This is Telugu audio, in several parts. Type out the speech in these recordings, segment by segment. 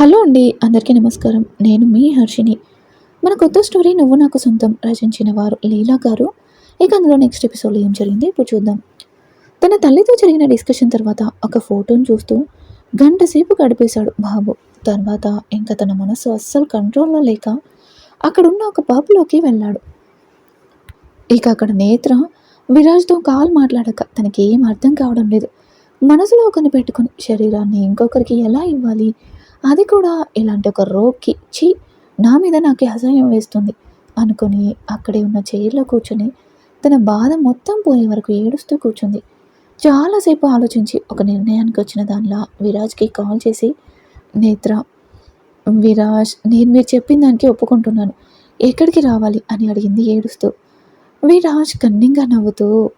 హలో అండి అందరికీ నమస్కారం. నేను మీ హర్షిని మన కొత్త స్టోరీ నువ్వు నాకు సొంతం రచించిన వారు లీలా గారు. ఇక అందులో నెక్స్ట్ ఎపిసోడ్లో ఏం జరిగింది ఇప్పుడు చూద్దాం. తన తల్లితో జరిగిన డిస్కషన్ తర్వాత ఒక ఫోటోను చూస్తూ గంట సేపు గడిపేశాడు బాబు. తర్వాత ఇంకా తన మనసు అస్సలు కంట్రోల్లో లేక అక్కడున్న ఒక పబ్లోకి వెళ్ళాడు. ఇక అక్కడ నేత్ర విరాజ్తో కాల్ మాట్లాడక తనకి ఏం అర్థం కావడం లేదు. మనసులో ఒకరిని పెట్టుకుని శరీరాన్ని ఇంకొకరికి ఎలా ఇవ్వాలి? అది కూడా ఇలాంటి ఒక రోగ్కి ఛీ నా మీద నాకు అసహ్యం వేస్తుంది. అనుకుని అక్కడే ఉన్న చైర్లో కూర్చొని తన బాధ మొత్తం పోయే వరకు ఏడుస్తూ కూర్చుంది. చాలాసేపు ఆలోచించి ఒక నిర్ణయానికి వచ్చిన దానిలా విరాజ్కి కాల్ చేసి నేత్ర విరాజ్ నేను మీరు చెప్పిన దానికి ఒప్పుకుంటున్నాను. ఎక్కడికి రావాలి? అని అడిగింది ఏడుస్తూ. విరాజ్ కన్నింగా నవ్వుతూ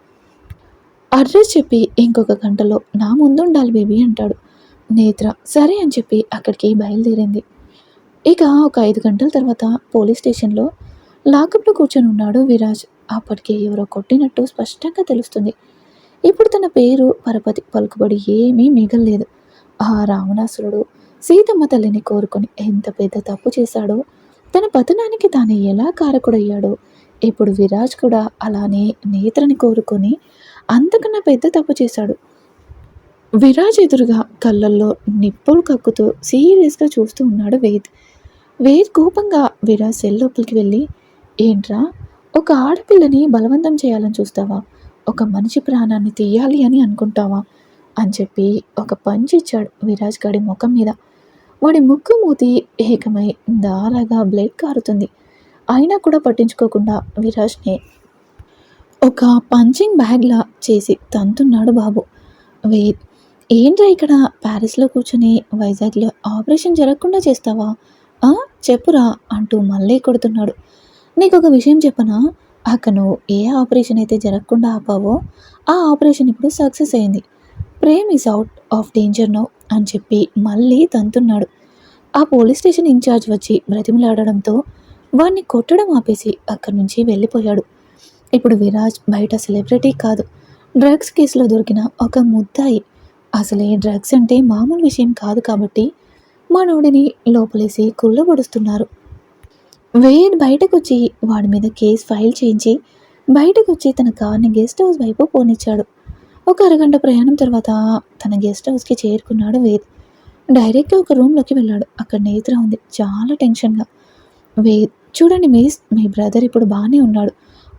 అడ్రస్ చెప్పి ఇంకొక గంటలో నా ముందు ఉండాలి బేబీ అంటాడు. నేత్ర సరే అని చెప్పి అక్కడికి బయలుదేరింది. ఇక ఒక ఐదు గంటల తర్వాత పోలీస్ స్టేషన్లో లాకప్లో కూర్చొని ఉన్నాడు విరాజ్. అప్పటికే ఎవరో కొట్టినట్టు స్పష్టంగా తెలుస్తుంది. ఇప్పుడు తన పేరు పరపతి పలుకుబడి ఏమీ మిగలలేదు. ఆ రావణాసురుడు సీతమ్మ తల్లిని కోరుకొని ఎంత పెద్ద తప్పు చేశాడో తన పతనానికి తాను ఎలా కారకుడయ్యాడో ఇప్పుడు విరాజ్ కూడా అలానే నేత్రని కోరుకొని అంతకన్నా పెద్ద తప్పు చేశాడు. విరాజ్ ఎదురుగా కళ్ళల్లో నిప్పులు కక్కుతూ సీరియస్గా చూస్తూ ఉన్నాడు వేద్. వేద్ కోపంగా విరాజ్ సెల్ లోపలికి వెళ్ళి ఏంట్రా ఒక ఆడపిల్లని బలవంతం చేయాలని చూస్తావా? ఒక మనిషి ప్రాణాన్ని తీయాలి అని అనుకుంటావా? అని చెప్పి ఒక పంచి ఇచ్చాడు విరాజ్ గడి ముఖం మీద. వాడి ముక్కు మూతి ఏకమై దారాగా బ్లేడ్ కారుతుంది. అయినా కూడా పట్టించుకోకుండా విరాజ్ని ఒక పంచింగ్ బ్యాగ్లా చేసి తంతున్నాడు బాబు. వేద్ ఏంట్రా ఇక్కడ ప్యారిస్లో కూర్చొని వైజాగ్లో ఆపరేషన్ జరగకుండా చేస్తావా? చెప్పురా అంటూ మళ్ళీ కొడుతున్నాడు. నీకు ఒక విషయం చెప్పనా? అక్కడ నువ్వు ఏ ఆపరేషన్ అయితే జరగకుండా ఆపావో ఆ ఆపరేషన్ ఇప్పుడు సక్సెస్ అయింది. Prem is out of danger no అని చెప్పి మళ్ళీ తంతున్నాడు. ఆ పోలీస్ స్టేషన్ ఇన్ఛార్జ్ వచ్చి బ్రతిమలాడడంతో వాడిని కొట్టడం ఆపేసి అక్కడి నుంచి వెళ్ళిపోయాడు. ఇప్పుడు విరాజ్ బయట సెలబ్రిటీ కాదు. డ్రగ్స్ కేసులో దొరికిన ఒక ముద్దాయి అసలే డ్రగ్స్ అంటే మామూలు విషయం కాదు కాబట్టి మనోడిని లోపలేసి కుళ్ళబడుస్తున్నారు. వేద్ బయటకు వచ్చి వాడి మీద కేసు ఫైల్ చేయించి బయటకు వచ్చి తన కార్ని గెస్ట్ హౌస్ వైపు పోనిచ్చాడు. ఒక అరగంట ప్రయాణం తర్వాత తన గెస్ట్ హౌస్కి చేరుకున్నాడు వేద్. డైరెక్ట్గా ఒక రూమ్లోకి వెళ్ళాడు. అక్కడ నేత్ర ఉంది. చాలా టెన్షన్గా. వేద్ చూడండి మిస్ మీ బ్రదర్ ఇప్పుడు బాగానే ఉన్నాడు.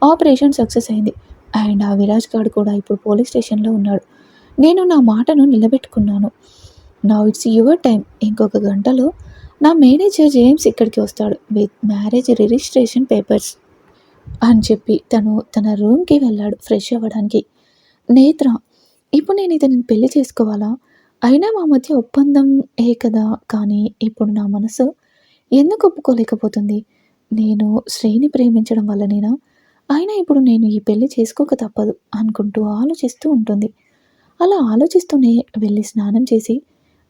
ఆపరేషన్ సక్సెస్ అయింది. అండ్ ఆ విరాజ్ గాడు కూడా ఇప్పుడు పోలీస్ స్టేషన్లో ఉన్నాడు. నేను నా మాటను నిలబెట్టుకున్నాను. నా ఇట్స్ యువర్ టైం ఇంకొక గంటలో నా మేనేజర్ జేమ్స్ ఇక్కడికి వస్తాడు విత్ మ్యారేజ్ రిజిస్ట్రేషన్ పేపర్స్ అని చెప్పి తను తన రూమ్కి వెళ్ళాడు ఫ్రెష్ అవ్వడానికి. నేత్ర ఇప్పుడు నేను ఇతను పెళ్ళి చేసుకోవాలా? అయినా మా మధ్య ఒప్పందం ఏ కదా? కానీ ఇప్పుడు నా మనసు ఎందుకు ఒప్పుకోలేకపోతుంది? నేను శ్రేణి ప్రేమించడం వల్లనేనా? అయినా ఇప్పుడు నేను ఈ పెళ్ళి చేసుకోక తప్పదు అనుకుంటూ ఆలోచిస్తూ ఉంటుంది. అలా ఆలోచిస్తూనే వెళ్ళి స్నానం చేసి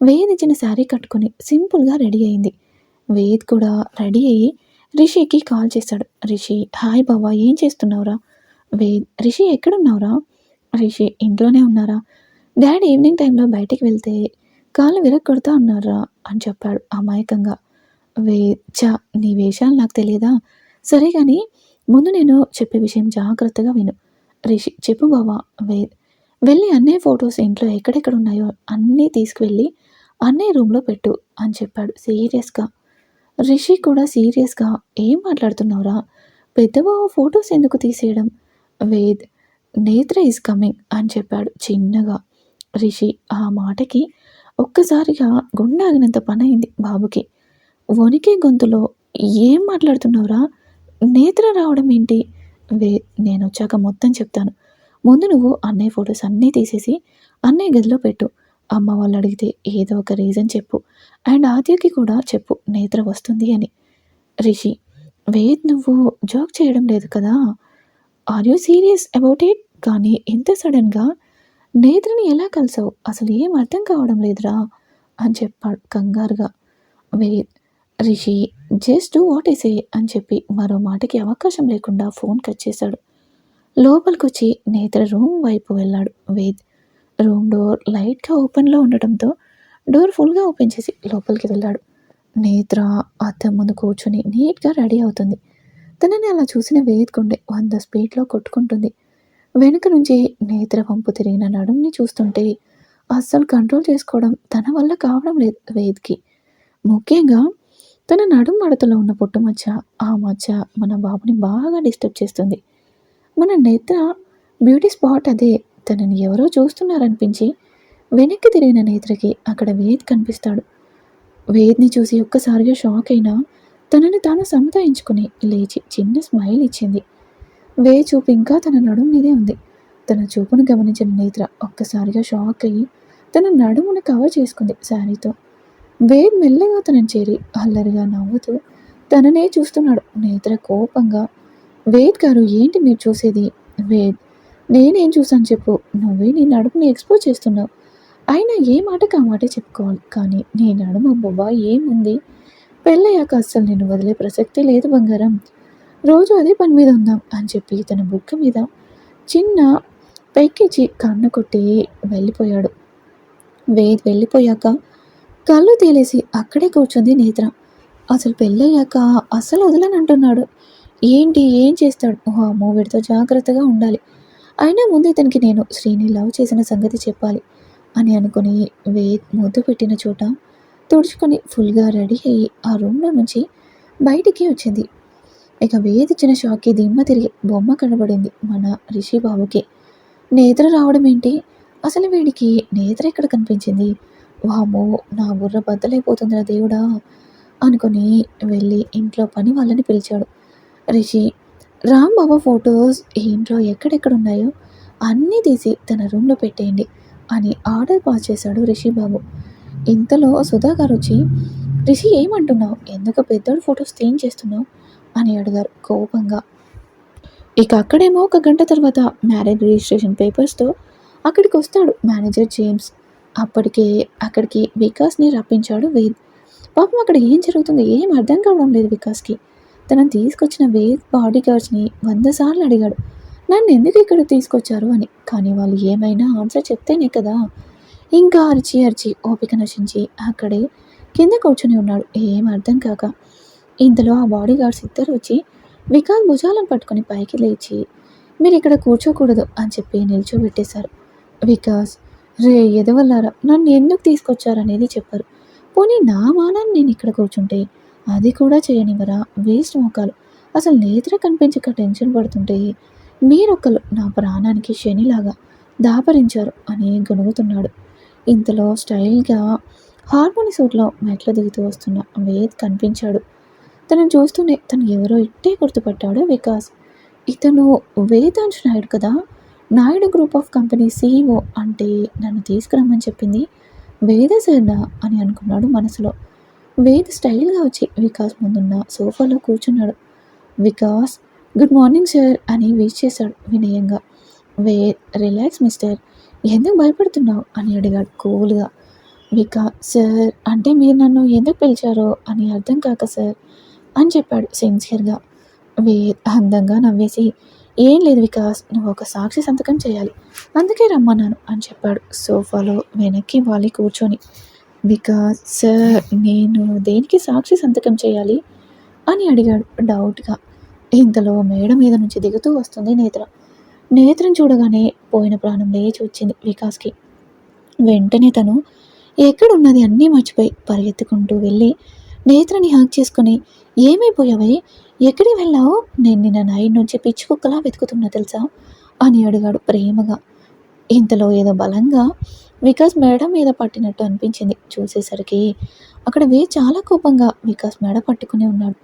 వేద్ ఇచ్చిన శారీ కట్టుకొని సింపుల్గా రెడీ అయింది. వేద్ కూడా రెడీ అయ్యి రిషికి కాల్ చేశాడు. రిషి హాయ్ బావా ఏం చేస్తున్నావురా? వేద్ రిషి ఎక్కడున్నావురా? రిషి ఇంట్లోనే ఉన్నారా? డాడీ ఈవినింగ్ టైంలో బయటికి వెళ్తే కాళ్ళు విరగొడతా ఉన్నారా? అని చెప్పాడు అమాయకంగా. వేద్ చా నీ వేషాలు నాకు తెలియదా? సరే కానీ ముందు నేను చెప్పే విషయం జాగ్రత్తగా విను. రిషి చెప్పు బావా వేద్ వెళ్ళి అన్నయ్య ఫొటోస్ ఇంట్లో ఎక్కడెక్కడ ఉన్నాయో అన్నీ తీసుకువెళ్ళి అన్నయ్య రూమ్లో పెట్టు అని చెప్పాడు సీరియస్గా. రిషి కూడా సీరియస్గా ఏం మాట్లాడుతున్నావురా? పెద్దబావ ఫొటోస్ ఎందుకు తీసేయడం? వేద్ నేత్ర ఈజ్ కమింగ్ అని చెప్పాడు చిన్నగా. రిషి ఆ మాటకి ఒక్కసారిగా గుండాగినంత పని అయింది బాబుకి. వణికే గొంతులో ఏం మాట్లాడుతున్నావురా? నేత్ర రావడం ఏంటి? వే నేను వచ్చాక మొత్తం చెప్తాను. ముందు నువ్వు అన్నయ్య ఫొటోస్ అన్నీ తీసేసి అన్నయ్య గదిలో పెట్టు. అమ్మ వాళ్ళు అడిగితే ఏదో ఒక రీజన్ చెప్పు. అండ్ ఆద్యకి కూడా చెప్పు నేత్ర వస్తుంది అని. రిషి వేద్ నువ్వు జాక్ చేయడం లేదు కదా? Are you serious about it కానీ ఎంత సడన్గా నేత్రని ఎలా కలిసావు? అసలు ఏం అర్థం కావడం లేదురా అని చెప్పాడు కంగారుగా Ved. Rishi just what is a అని చెప్పి మరో మాటకి అవకాశం లేకుండా ఫోన్ కట్ చేశాడు. లోపలికొచ్చి నేత్ర రూమ్ వైపు వెళ్ళాడు. వేద్ రూమ్ డోర్ లైట్గా ఓపెన్లో ఉండటంతో డోర్ ఫుల్గా ఓపెన్ చేసి లోపలికి వెళ్ళాడు. నేత్ర అద్దం ముందు కూర్చొని నీట్గా రెడీ అవుతుంది. తనని అలా చూసిన వేద్ గుండె వంద స్పీడ్లో కొట్టుకుంటుంది. వెనుక నుంచి నేత్ర వంపు తిరిగిన నడుంని చూస్తుంటే అస్సలు కంట్రోల్ చేసుకోవడం తన వల్ల కావడం లేదు వేద్కి. ముఖ్యంగా తన నడుం మడతలో ఉన్న పొట్టు మచ్చ ఆ మచ్చ మన బాబుని బాగా డిస్టర్బ్ చేస్తుంది. మన నేత్ర బ్యూటీ స్పాట్ అదే. తనని ఎవరో చూస్తున్నారనిపించి వెనక్కి తిరిగిన నేత్రకి అక్కడ వేద్ కనిపిస్తాడు. వేద్ని చూసి ఒక్కసారిగా షాక్ అయినా తనని తాను సముదాయించుకుని లేచి చిన్న స్మైల్ ఇచ్చింది. వే చూపు ఇంకా తన నడుము మీదే ఉంది. తన చూపును గమనించిన నేత్ర ఒక్కసారిగా షాక్ అయ్యి తన నడుమును కవర్ చేసుకుంది శారీతో. వేద్ మెల్లగా తనని చేరి అల్లరిగా నవ్వుతూ తననే చూస్తున్నాడు. నేత్ర కోపంగా వేద్ గారు ఏంటి మీరు చూసేది? వేద్ నేనేం చూసాను చెప్పు. నువ్వే నీ నడుముని ఎక్స్పోజ్ చేస్తున్నావు. అయినా ఏ మాటకి ఆ మాట చెప్పుకోవాలి. కానీ నీ నడుమ బొబ్బా ఏముంది? పెళ్ళయ్యాక అస్సలు నేను వదిలే ప్రసక్తి లేదు బంగారం. రోజు అదే పని మీద ఉందాం అని చెప్పి తన బుక్క మీద చిన్న పైకిచ్చి కన్ను కొట్టి వెళ్ళిపోయాడు. వేద్ వెళ్ళిపోయాక కళ్ళు తేలేసి అక్కడే కూర్చుంది నేత్ర. అసలు పెళ్ళయ్యాక అసలు వదలనంటున్నాడు. ఏంటి ఏం చేస్తాడు? ఓ అమ్మో వీడితో జాగ్రత్తగా ఉండాలి. అయినా ముందు ఇతనికి నేను శ్రీని లవ్ చేసిన సంగతి చెప్పాలి అని అనుకుని వే ముద్దు పెట్టిన చోట తుడుచుకొని ఫుల్గా రెడీ అయ్యి ఆ రూమ్లో నుంచి బయటికి వచ్చింది. ఇక వేదిచ్చిన షాక్కి దిమ్మ తిరిగి బొమ్మ కనబడింది మన రిషి బాబుకి. నేత్ర రావడం ఏంటి? అసలు వీడికి నేత్ర ఎక్కడ కనిపించింది? వామో నా బుర్ర బద్దలైపోతుందిరా దేవుడా అనుకుని వెళ్ళి ఇంట్లో పని వాళ్ళని పిలిచాడు. రిషి రామ్ బాబా ఫొటోస్ ఏంట్రో ఎక్కడెక్కడ ఉన్నాయో అన్నీ తీసి తన రూమ్లో పెట్టేయండి అని ఆర్డర్ పాస్ చేశాడు రిషి బాబు. ఇంతలో సుధా గారు వచ్చి రిషి ఏమంటున్నావు? ఎందుకు పెద్దోడు ఫొటోస్ చేస్తున్నావు? అని అడిగారు కోపంగా. ఇక అక్కడేమో ఒక గంట తర్వాత మ్యారేజ్ రిజిస్ట్రేషన్ పేపర్స్తో అక్కడికి వస్తాడు మేనేజర్ జేమ్స్. అప్పటికే అక్కడికి వికాస్ని రప్పించాడు వేద్. పాపం అక్కడ ఏం జరుగుతుందో ఏం అర్థం కావడం లేదు వికాస్కి. తనను తీసుకొచ్చిన వేద్ బాడీ గార్డ్స్ని వంద సార్లు అడిగాడు. నన్ను ఎందుకు ఇక్కడ తీసుకొచ్చారు అని. కానీ వాళ్ళు ఏమైనా ఆన్సర్ చెప్తేనే కదా. ఇంకా అరిచి అరిచి ఓపిక నశించి అక్కడే కింద కూర్చుని ఉన్నాడు. ఏం అర్థం కాక ఇంతలో ఆ బాడీ గార్డ్స్ ఇద్దరు వచ్చి వికాస్ భుజాలను పట్టుకొని పైకి లేచి మీరు ఇక్కడ కూర్చోకూడదు అని చెప్పి నిల్చోబెట్టేశారు. వికాస్ రే ఎదవల్లారా నన్ను ఎందుకు తీసుకొచ్చారనేది చెప్పారు. పోనీ నా మానాన్ని నేను ఇక్కడ కూర్చుంటే అది కూడా చేయనివరా వేస్ట్ మొక్కలు అసలు నేత్ర కనిపించక టెన్షన్ పడుతుంటే మీరొక్కరు నా ప్రాణానికి శనిలాగా దాపరించారు అని గొనుగుతున్నాడు ఇంతలో స్టైల్గా హార్మోని సూట్లో మెట్లు దిగుతూ వస్తున్న వేద్ కనిపించాడు. తనను చూస్తూనే తను ఎవరో ఇట్టే గుర్తుపట్టాడు వికాస్. ఇతను వేదాంశ్ నాయుడు కదా? Naidu group of company CEO అంటే నన్ను తీసుకురమ్మని చెప్పింది వేద అని అనుకున్నాడు మనసులో. వేద్ స్టైల్గా వచ్చి వికాస్ ముందున్న సోఫాలో కూర్చున్నాడు. వికాస్ గుడ్ మార్నింగ్ సార్ అని విష్ చేశాడు వినయంగా. వే రిలాక్స్ మిస్టర్. ఎందుకు భయపడుతున్నావు? అని అడిగాడు కూల్గా. వికా సార్ అంటే మీరు నన్ను ఎందుకు పిలిచారో అని అర్థం కాక సార్ అని చెప్పాడు సిన్సియర్గా. వే అందంగా నవ్వేసి ఏం లేదు వికాస్ నువ్వు ఒక సాక్షి సంతకం చేయాలి. అందుకే రమ్మన్నాను అని చెప్పాడు సోఫాలో వెనక్కి వాలి కూర్చొని. వికాస్ సార్ నేను దేనికి సాక్షి సంతకం చేయాలి? అని అడిగాడు డౌట్గా. ఇంతలో మేడ మీద నుంచి దిగుతూ వస్తుంది నేత్ర. నేత్రం చూడగానే పోయిన ప్రాణం లేచి వచ్చింది వికాస్కి. వెంటనే తను ఎక్కడున్నది అన్నీ మర్చిపోయి పరిగెత్తుకుంటూ వెళ్ళి నేత్రని హాక్ చేసుకుని ఏమైపోయావే ఎక్కడికి వెళ్ళావు? నేను నిన్న నైట్ నుంచి పిచ్చి కుక్కలా వెతుకుతున్నా తెలుసా? అని అడిగాడు ప్రేమగా. ఇంతలో ఏదో బలంగా వికాస్ మేడ మీద పట్టినట్టు అనిపించింది. చూసేసరికి అక్కడ వే చాలా కోపంగా వికాస్ మేడ పట్టుకుని ఉన్నాడు.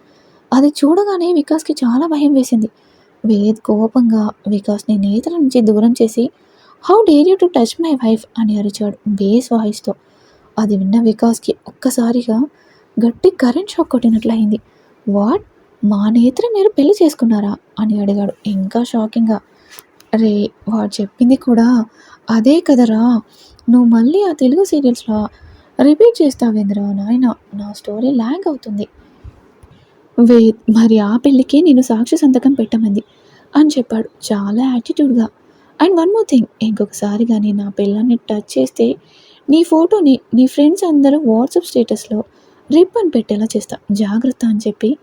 అది చూడగానే వికాస్కి చాలా భయం వేసింది. వేద్ కోపంగా వికాస్ని నేతల నుంచి దూరం చేసి how dare you to touch my wife? అని అరిచాడు బేస్ వాయిస్తో. అది విన్న వికాస్కి ఒక్కసారిగా గట్టి కరెంట్ షాక్ కొట్టినట్లయింది. వాట్? మా నేత్ర మీరు పెళ్ళి చేసుకున్నారా? అని అడిగాడు. ఇంకా షాకింగ్గా రే వాడు చెప్పింది కూడా అదే కదరా? నువ్వు మళ్ళీ ఆ తెలుగు సీరియల్స్లో రిపీట్ చేస్తావేంద్రా నాయన. నా స్టోరీ ల్యాంగ్ అవుతుంది. వే మరి ఆ పెళ్ళికి నేను సాక్షి సంతకం పెట్టమంది అని చెప్పాడు. చాలా యాటిట్యూడ్గా. అండ్ వన్ మోర్ థింగ్ ఇంకొకసారి కానీ నా పిల్లాన్ని టచ్ చేస్తే నీ ఫోటోని నీ ఫ్రెండ్స్ అందరూ వాట్సాప్ స్టేటస్లో రిబ్బన్ పెట్టేలా చేస్తా. జాగ్రత్త అని చెప్పి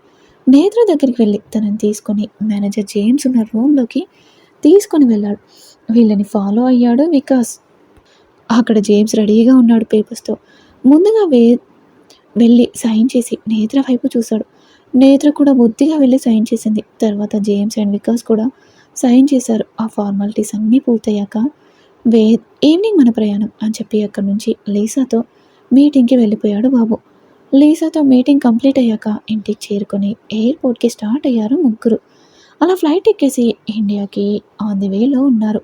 నేత్ర దగ్గరికి వెళ్ళి తనని తీసుకొని మేనేజర్ జేమ్స్ ఉన్న రూమ్లోకి తీసుకొని వెళ్ళాడు. వీళ్ళని ఫాలో అయ్యాడు వికాస్. అక్కడ జేమ్స్ రెడీగా ఉన్నాడు పేపర్స్తో. ముందుగా వే వెళ్ళి సైన్ చేసి నేత్ర వైపు చూశాడు. నేత్ర కూడా బుద్ధిగా వెళ్ళి సైన్ చేసింది. తర్వాత జేమ్స్ అండ్ వికాస్ కూడా సైన్ చేశారు. ఆ ఫార్మాలిటీస్ అన్నీ పూర్తయ్యాక వే ఈవినింగ్ మన ప్రయాణం అని చెప్పి అక్కడి నుంచి లీసాతో మీటింగ్కి వెళ్ళిపోయాడు బాబు. లీసాతో మీటింగ్ కంప్లీట్ అయ్యాక ఇంటికి చేరుకొని ఎయిర్పోర్ట్కి స్టార్ట్ అయ్యారు ముగ్గురు. అలా ఫ్లైట్ ఎక్కేసి ఇండియాకి ఆన్ ది వేలో ఉన్నారు.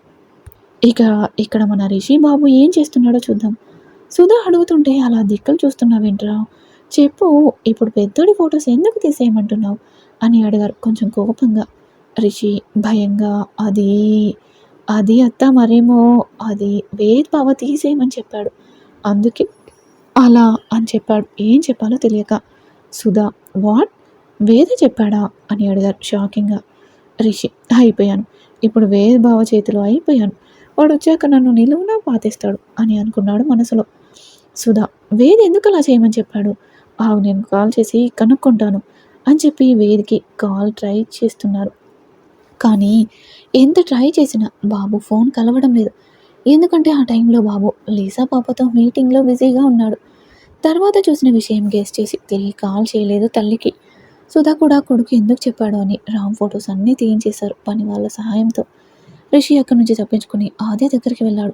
ఇక ఇక్కడ మన రిషి బాబు ఏం చేస్తున్నాడో చూద్దాం. సుధా అడుగుతుంటే అలా దిక్కులు చూస్తున్నావేంట్రా చెప్పు ఇప్పుడు పెద్దోడి ఫొటోస్ ఎందుకు తీసేయమంటున్నావు? అని అడిగారు కొంచెం కోపంగా. రిషి భయంగా అది అది అత్త మరేమో అది వేద్ బావ తీసేయమని చెప్పాడు. అందుకే అలా అని చెప్పాడు. ఏం చెప్పాలో తెలియక. సుధా వాట్? వేద చెప్పాడా? అని అడిగారు షాకింగ్గా. రిషి అయిపోయాను. ఇప్పుడు వేద్ బావ చేతిలో అయిపోయాను. వాడు వచ్చాక నన్ను నిలువునా పాతేస్తాడు అని అనుకున్నాడు మనసులో. సుధా వేద్ ఎందుకు అలా చేయమని చెప్పాడు? ఆవు నేను కాల్ చేసి కనుక్కుంటాను అని చెప్పి వేదికి కాల్ ట్రై చేస్తున్నారు. కానీ ఎంత ట్రై చేసినా బాబు ఫోన్ కలవడం లేదు. ఎందుకంటే ఆ టైంలో బాబు లీసా పాపతో మీటింగ్లో బిజీగా ఉన్నాడు. తర్వాత చూసిన విషయం గెస్ చేసి తిరిగి కాల్ చేయలేదు తల్లికి. సుధా కూడా కొడుకు ఎందుకు చెప్పాడు అని రామ్ ఫొటోస్ అన్నీ తీయించేశారు పని వాళ్ళ సహాయంతో. రిషి అక్కడి నుంచి తప్పించుకుని ఆద్య దగ్గరికి వెళ్ళాడు.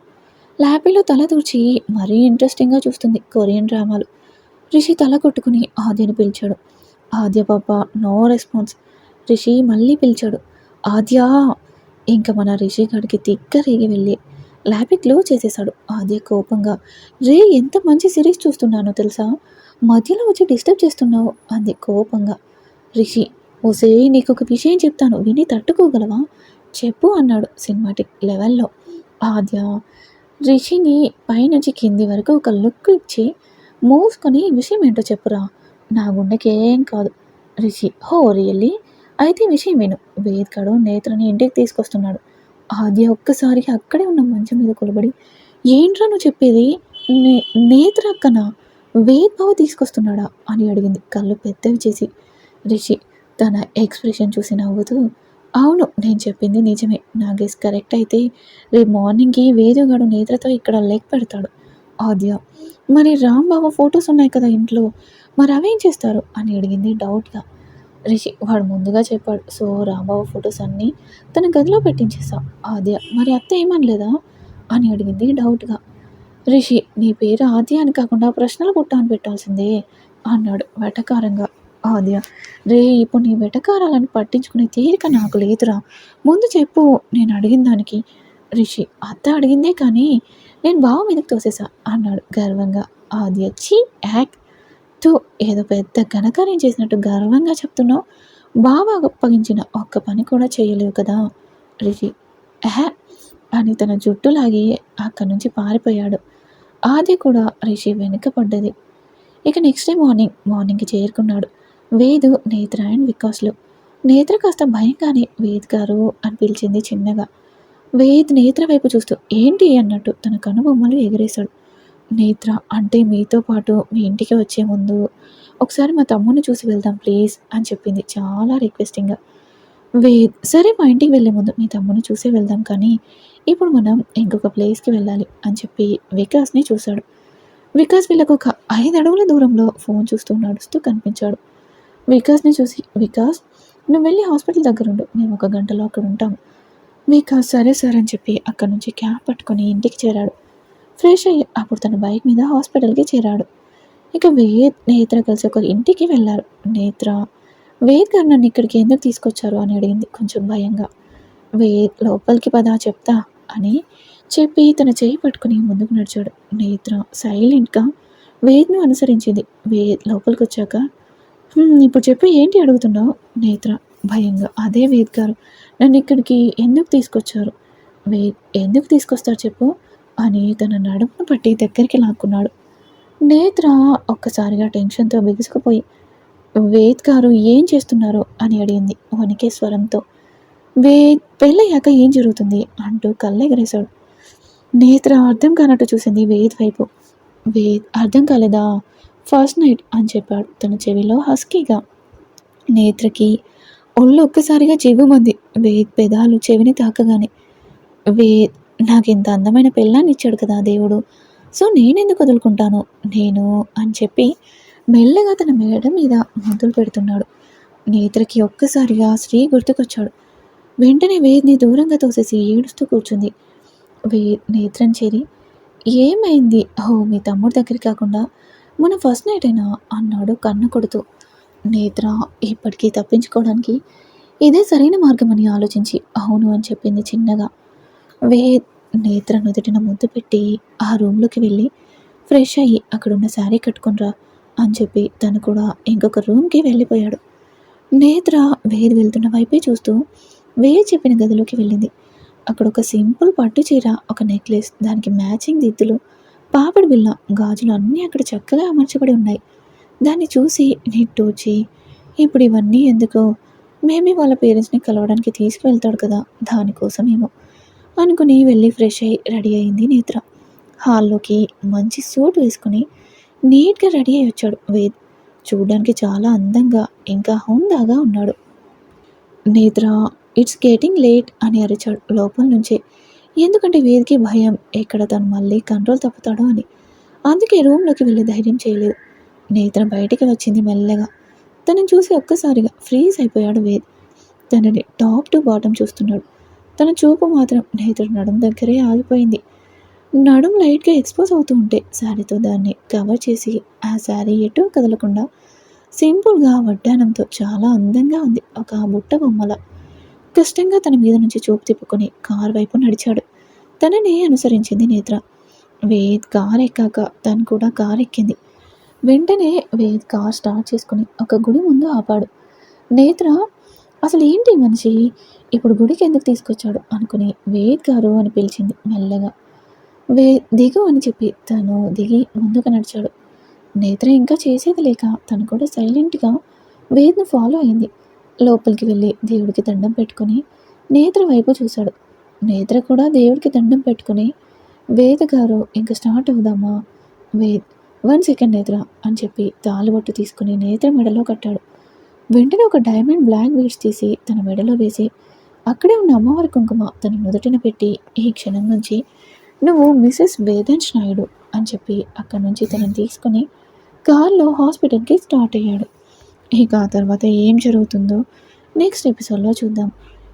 ల్యాబీలో తల దూర్చి మరీ ఇంట్రెస్టింగ్గా చూస్తుంది కొరియన్ డ్రామాలు. రిషి తల కొట్టుకుని ఆద్యను పిలిచాడు. ఆద్య పాప నో రెస్పాన్స్. రిషి మళ్ళీ పిలిచాడు. ఆద్యా! ఇంకా మన రిషి గడికి దిగ్గరేగి వెళ్ళి ల్యాపీ క్లోజ్ చేసేశాడు. ఆద్య కోపంగా రే ఎంత మంచి సిరీస్ చూస్తున్నానో తెలుసా? మధ్యలో వచ్చి డిస్టర్బ్ చేస్తున్నావు? అంది కోపంగా. రిషి ఓసే నీకు ఒక విషయం చెప్తాను. విని తట్టుకోగలవా? చెప్పు అన్నాడు సినిమాటిక్ లెవెల్లో ఆద్య రిషిని పైనుంచి కింది వరకు ఒక లుక్ ఇచ్చి మూసుకొని విషయం ఏంటో చెప్పురా? నా గుండెకి ఏం కాదు. రిషి హో రియల్లీ? అయితే విషయం విను. వేదికడు నేత్రని ఇంటికి తీసుకొస్తున్నాడు. ఆద్య ఒక్కసారి అక్కడే ఉన్న మంచం మీద కొలబడి ఏంట్రా నువ్వు చెప్పేది? నే నేత్ర అక్కన? వేద్ బావ తీసుకొస్తున్నాడా? అని అడిగింది. కళ్ళు పెద్దవి చేసి. రిషి తన ఎక్స్ప్రెషన్ చూసి నవ్వుతూ అవును నేను చెప్పింది నిజమే. నా గెస్ కరెక్ట్ అయితే రేపు మార్నింగ్కి వేదుగాడు నేత్రతో ఇక్కడ లెగ్ పెడతాడు. ఆద్య మరి రాంబాబు ఫొటోస్ ఉన్నాయి కదా ఇంట్లో? మరి అవేం చేస్తారు? అని అడిగింది డౌట్గా. రిషి వాడు ముందుగా చెప్పాడు సో రాంబాబు ఫొటోస్ అన్నీ తన గదిలో పెట్టించేసా. ఆద్య మరి అత్త ఏమనలేదా? అని అడిగింది డౌట్గా. రిషి నీ పేరు ఆద్య అని కాకుండా ప్రశ్నలు పుట్ట అని పెట్టాల్సిందే అన్నాడు వెటకారంగా. ఆద్య రే ఇప్పుడు నీ వెటకారాలను పట్టించుకునే తీరిక నాకు లేదురా. ముందు చెప్పు నేను అడిగిన దానికి. రిషి అత్త అడిగిందే కానీ నేను బావ మీదకి తోసేసా అన్నాడు గర్వంగా. ఆద్య చీ యాక్. తో ఏదో పెద్ద ఘనకార్యం చేసినట్టు గర్వంగా చెప్తున్నావు. బావ అప్పగించిన ఒక్క పని కూడా చేయలేవు కదా. రిషి యాహ్ అని తన జుట్టు లాగి అక్కడి నుంచి పారిపోయాడు. ఆది కూడా రిషి వెనుక పడ్డది. ఇక నెక్స్ట్ డే మార్నింగ్ మార్నింగ్కి చేరుకున్నాడు. వేదు నేత్ర అండ్ వికాస్లు. నేత్ర కాస్త భయంగానే వేద్ గారు అని పిలిచింది చిన్నగా. వేద్ నేత్ర వైపు చూస్తూ ఏంటి అన్నట్టు తన కనుబొమ్మలు ఎగిరేశాడు. నేత్ర అంటే మీతో పాటు మీ ఇంటికి వచ్చే ముందు ఒకసారి మా తమ్ముడిని చూసి వెళ్దాం ప్లీజ్ అని చెప్పింది చాలా రిక్వెస్టింగ్గా. వేద్ సరే మా ఇంటికి వెళ్ళే ముందు మీ తమ్ముడిని చూసి వెళ్దాం కానీ ఇప్పుడు మనం ఇంకొక ప్లేస్కి వెళ్ళాలి అని చెప్పి వికాస్ని చూశాడు. వికాస్ వీళ్ళకు ఒక ఐదు అడుగుల దూరంలో ఫోన్ చూస్తూ నడుస్తూ కనిపించాడు. వికాస్ని చూసి వికాస్ నువ్వు వెళ్ళి హాస్పిటల్ దగ్గర ఉండు. మేము ఒక గంటలో అక్కడ ఉంటాం వికాస్ సరే సార్ అని చెప్పి అక్కడ నుంచి క్యాబ్ పట్టుకొని ఇంటికి చేరాడు. ఫ్రెష్ అయ్యి అప్పుడు తన బైక్ మీద హాస్పిటల్కి చేరాడు. ఇక వేద్ నేత్ర కలిసి ఒక ఇంటికి వెళ్ళారు. నేత్ర వేద్ గారు నన్ను ఇక్కడికి ఎందుకు తీసుకొచ్చారు? అని అడిగింది కొంచెం భయంగా. వేద్ లోపలికి పదా చెప్తా అని చెప్పి తన చేయి పట్టుకుని ముందుకు నడిచాడు. నేత్ర సైలెంట్గా? వేద్ను అనుసరించింది. వేద్ లోపలికి వచ్చాక ఇప్పుడు చెప్పి ఏంటి అడుగుతున్నావు? నేత్ర భయంగా. అదే వేద్ గారు. నన్ను ఇక్కడికి ఎందుకు తీసుకొచ్చారు? వేద్ ఎందుకు తీసుకొస్తారు చెప్పు? అని తన నడుమును పట్టి దగ్గరికి లాక్కున్నాడు. నేత్ర ఒక్కసారిగా టెన్షన్తో బిగుసుకుపోయి వేద్ గారు ఏం చేస్తున్నారు అని అడిగింది వణికే స్వరంతో. వేద్ పెళ్ళయ్యాక ఏం జరుగుతుంది? అంటూ కళ్ళెగరేశాడు. నేత్ర అర్థం కానట్టు చూసింది వేద్ వైపు. వేద్ అర్థం కాలేదా? ఫస్ట్ నైట్ అని చెప్పాడు. తన చెవిలో హస్కీగా నేత్రకి ఒళ్ళు ఒక్కసారిగా చెవుమంది వేద్ పెదాలు చెవిని తాకగానే వేద్ నాకు ఇంత అందమైన పెళ్ళాన్ని ఇచ్చాడు కదా దేవుడు. సో నేనెందుకు వదులుకుంటాను? నేను అని చెప్పి మెల్లగా తన మేడ మీద ముద్దులు పెడుతున్నాడు. నేత్రకి ఒక్కసారిగా శ్రీ గుర్తుకొచ్చాడు. వెంటనే వేద్ని దూరంగా తోసేసి ఏడుస్తూ కూర్చుంది. వేద్ నేత్రం చేరి ఏమైంది? ఓ మీ తమ్ముడి దగ్గరికి కాకుండా మన ఫస్ట్ నైట్ అయినా అన్నాడు కన్ను కొడుతూ నేత్ర ఇప్పటికీ తప్పించుకోవడానికి ఇదే సరైన మార్గం అని ఆలోచించి అవును అని చెప్పింది చిన్నగా. వే నేత్ర నుదుటిన ముద్దు పెట్టి ఆ రూమ్లోకి వెళ్ళి ఫ్రెష్ అయ్యి అక్కడున్న శారీ కట్టుకునిరా అని చెప్పి తను కూడా ఇంకొక రూమ్కి వెళ్ళిపోయాడు. నేత్ర వేది వెళ్తున్న వైపే చూస్తూ వేది చెప్పిన గదిలోకి వెళ్ళింది. అక్కడ ఒక సింపుల్ పట్టు చీర ఒక నెక్లెస్ దానికి మ్యాచింగ్ దిద్దులు పాపడి బిల్ల గాజులు అన్నీ అక్కడ చక్కగా అమర్చబడి ఉన్నాయి. దాన్ని చూసి నిట్టూచి ఇప్పుడు ఇవన్నీ ఎందుకు? మేబీ వాళ్ళ పేరెంట్స్ని కలవడానికి తీసుకువెళ్తాడు కదా దానికోసమేమో అనుకుని వెళ్ళి ఫ్రెష్ అయ్యి రెడీ అయింది నేత్ర. హాల్లోకి మంచి సూట్ వేసుకుని నీట్గా రెడీ అయ్యి వచ్చాడు వేద్. చూడడానికి చాలా అందంగా ఇంకా హుందాగా ఉన్నాడు. నేత్ర ఇట్స్ గెటింగ్ లేట్ అని అరిచాడు లోపల నుంచే. ఎందుకంటే వేదికి భయం ఎక్కడ తను మళ్ళీ కంట్రోల్ తప్పుతాడో అని. అందుకే రూమ్లోకి వెళ్ళి ధైర్యం చేయలేదు. నేత్ర బయటికి వచ్చింది మెల్లగా. తనని చూసి ఒక్కసారిగా ఫ్రీజ్ అయిపోయాడు వేద్. తనని టాప్ టు బాటం చూస్తున్నాడు. తన చూపు మాత్రం నేతడు నడుం దగ్గరే ఆగిపోయింది. నడుం లైట్గా ఎక్స్పోజ్ అవుతూ ఉంటే శారీతో దాన్ని కవర్ చేసి ఆ శారీ ఎటూ కదలకుండా సింపుల్గా వడ్డానంతో చాలా అందంగా ఉంది ఒక బుట్ట బొమ్మల. కష్టంగా తన మీద నుంచి చూపు తిప్పుకొని కారు వైపు నడిచాడు. తననే అనుసరించింది నేత్ర. వేద్ కార్ ఎక్కాక తను కూడా కార్ ఎక్కింది వెంటనే వేద్ కార్ స్టార్ట్ చేసుకుని ఒక గుడి ముందు ఆపాడు. నేత్ర అసలు ఏంటి మనిషి? ఇప్పుడు గుడికి ఎందుకు తీసుకొచ్చాడు? అనుకుని వేద్ గారు అని పిలిచింది మెల్లగా. వే దిగు అని చెప్పి తను దిగి ముందుకు నడిచాడు. నేత్ర ఇంకా చేసేది లేక తను కూడా సైలెంట్గా వేద్ను ఫాలో అయింది. లోపలికి వెళ్ళి దేవుడికి దండం పెట్టుకుని నేత్ర వైపు చూశాడు. నేత్ర కూడా దేవుడికి దండం పెట్టుకుని వేద గారు ఇంకా స్టార్ట్ అవుదామా? వేద్ వన్ సెకండ్ నేత్ర అని చెప్పి తాలుబొట్టు తీసుకుని నేత్ర మెడలో కట్టాడు. వెంటనే ఒక డైమండ్ బ్లాక్ బీడ్స్ తీసి తన మెడలో వేసి అక్కడే ఉన్న అమ్మవారి కుంకుమ తన నుదుటిన పెట్టి ఈ క్షణం నుంచి నువ్వు మిసెస్ వేదన్స్ నాయుడు అని చెప్పి అక్కడి నుంచి తనని తీసుకుని కార్లో హాస్పిటల్కి స్టార్ట్ అయ్యాడు. ఇక ఆ తర్వాత ఏం జరుగుతుందో నెక్స్ట్ ఎపిసోడ్లో చూద్దాం.